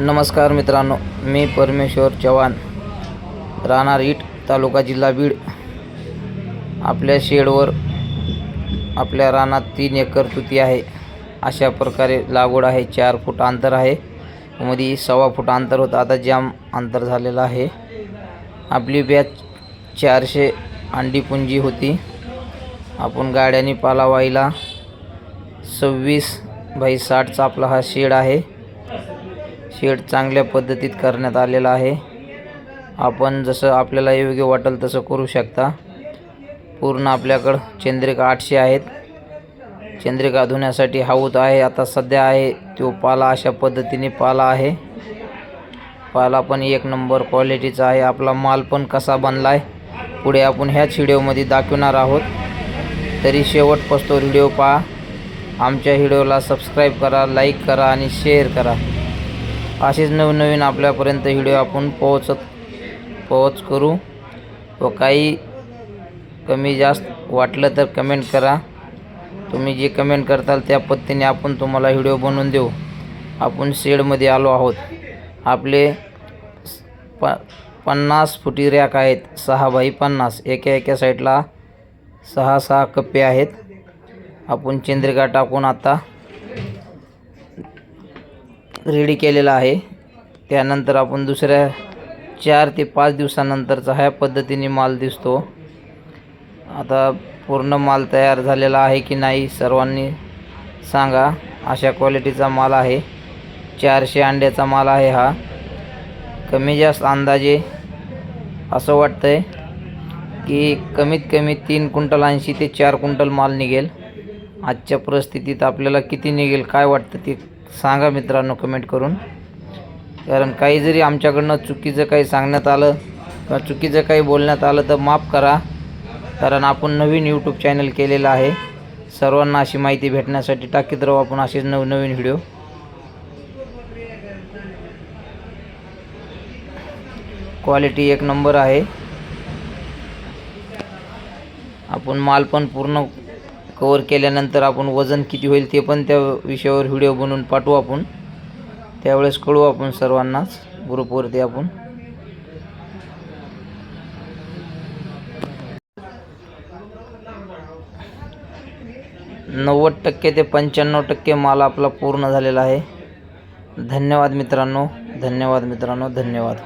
नमस्कार मित्रांनो मी परमेश्वर चव्हाण राहणार इट तालुका जिल्हा बीड. आपल्या शेडवर आपल्या रानात तीन एकर तुती आहे. अशा प्रकारे लागवड आहे. चार फूट अंतर आहे. मध्ये सव्वा फूट अंतर होतं. आता जाम अंतर झालेलं आहे. आपली बॅच चारशे अंडी पुंजी होती. आपण गाड्याने पाला वाईला सव्वीस बाई साठचा आपला हा शेड आहे. शेड चांगल्या पद्धतीत करण्यात आलेला आहे. आपण जसं आपल्याला योग्य वाटेल तसं करू शकता. पूर्ण आपल्याकडं चंद्रिका आठशे आहेत. चंद्रिका धुण्यासाठी हाऊत आहे. आता सध्या आहे तो पाला अशा पद्धतीने पाला आहे. पाला पण एक नंबर क्वालिटीचा आहे. आपला माल पण कसा बनला आहे पुढे आपण ह्याच व्हिडिओमध्ये दाखवणार आहोत. तरी शेवट पसतो व्हिडिओ पहा. आमच्या व्हिडिओला सबस्क्राईब करा लाईक करा आणि शेअर करा. असेच नवनवीन आपल्यापर्यंत व्हिडिओ आपण पोहोचत पोहोच करू. व काही कमी जास्त वाटलं तर कमेंट करा. तुम्ही जे कमेंट करताल त्या पद्धतीने आपण तुम्हाला व्हिडिओ बनवून देऊ. आपण शेडमध्ये आलो आहोत. आपले प पन्नास फुटी रॅक आहेत. सहा बाई पन्नास. एका एका साईडला सहा सहा कप्पे आहेत. आपण चंद्रिका टाकून आता रेडी केलेला आहे. त्यानंतर आपण दुसऱ्या चार ते पाच दिवसानंतरचा ह्या पद्धतीने माल दिसतो. आता पूर्ण माल तयार झालेला आहे की नाही सर्वांनी सांगा. अशा क्वालिटीचा माल आहे. चारशे अंड्याचा माल आहे हा. कमी जास्त अंदाजे असं वाटतं आहे की कमीत कमी तीन क्विंटल ऐंशी ते चार क्विंटल माल निघेल. आजच्या परिस्थितीत आपल्याला किती निघेल काय वाटतं ते सांगा मित्रांनो कमेंट करून. कारण काही जरी आमच्याकडनं चुकीचं काही सांगण्यात आलं किंवा चुकीचं काही बोलण्यात आलं तर माफ करा. कारण आपण नवीन यूट्यूब चॅनल केलेलं आहे. सर्वांना अशी माहिती भेटण्यासाठी टाकीत राहू आपण असेच नवनवीन व्हिडिओ क्वालिटी एक नंबर आहे. आपण माल पण पूर्ण कवर केल्यानंतर आपण वजन किती होईल ते पण त्या विषयावर व्हिडिओ बनवून पाठवू आपण. त्यावेळेस कळू आपण सर्वांनाच ग्रुपवरती आपण. नव्वद टक्के ते पंच्याण्णव टक्के माल आपला पूर्ण झालेला आहे. धन्यवाद मित्रांनो. धन्यवाद मित्रांनो. धन्यवाद.